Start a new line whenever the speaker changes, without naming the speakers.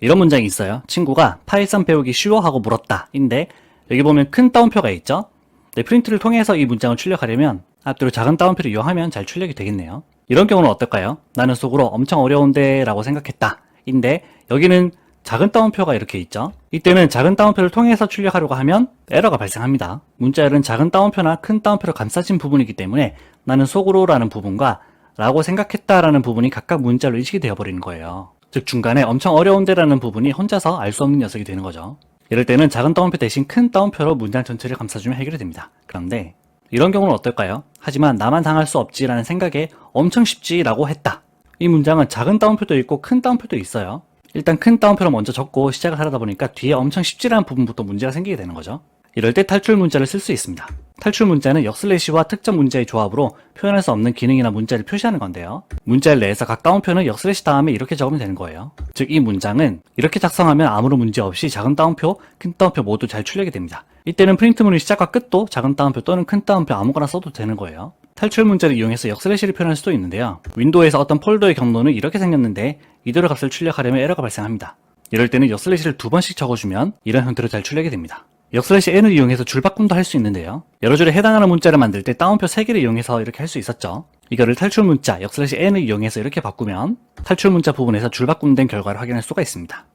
이런 문장이 있어요. 친구가 파이썬 배우기 쉬워 하고 물었다. 인데 여기 보면 큰 따옴표가 있죠. 네, 프린트를 통해서 이 문장을 출력하려면 앞뒤로 작은 따옴표를 이용하면 잘 출력이 되겠네요. 이런 경우는 어떨까요? 나는 속으로 엄청 어려운데 라고 생각했다. 인데 여기는 작은 따옴표가 이렇게 있죠. 이때는 작은 따옴표를 통해서 출력하려고 하면 에러가 발생합니다. 문자열은 작은 따옴표나 큰 따옴표로 감싸진 부분이기 때문에 나는 속으로라는 부분과 라고 생각했다라는 부분이 각각 문자로 인식이 되어버리는 거예요. 즉 중간에 엄청 어려운데라는 부분이 혼자서 알 수 없는 녀석이 되는 거죠. 이럴 때는 작은 따옴표 대신 큰 따옴표로 문장 전체를 감싸주면 해결이 됩니다. 그런데 이런 경우는 어떨까요? 하지만 나만 당할 수 없지라는 생각에 엄청 쉽지라고 했다. 이 문장은 작은 따옴표도 있고 큰 따옴표도 있어요. 일단 큰 따옴표로 먼저 적고 시작을 하다 보니까 뒤에 엄청 쉽지라는 부분부터 문제가 생기게 되는 거죠. 이럴 때 탈출 문자를 쓸 수 있습니다. 탈출 문자는 역슬래시와 특정 문자의 조합으로 표현할 수 없는 기능이나 문자를 표시하는 건데요. 문자를 내에서 각 따옴표는 역슬래시 다음에 이렇게 적으면 되는 거예요. 즉 이 문장은 이렇게 작성하면 아무런 문제 없이 작은 따옴표, 큰 따옴표 모두 잘 출력이 됩니다. 이때는 프린트문의 시작과 끝도 작은 따옴표 또는 큰 따옴표 아무거나 써도 되는 거예요. 탈출 문자를 이용해서 역슬래시를 표현할 수도 있는데요. 윈도우에서 어떤 폴더의 경로는 이렇게 생겼는데 이대로 값을 출력하려면 에러가 발생합니다. 이럴 때는 역슬래시를 두 번씩 적어주면 이런 형태로 잘 출력이 됩니다. 역슬래시 n을 이용해서 줄바꿈도 할 수 있는데요. 여러 줄에 해당하는 문자를 만들 때 따옴표 3개를 이용해서 이렇게 할 수 있었죠. 이거를 탈출 문자, 역슬래시 n을 이용해서 이렇게 바꾸면 탈출 문자 부분에서 줄바꿈된 결과를 확인할 수가 있습니다.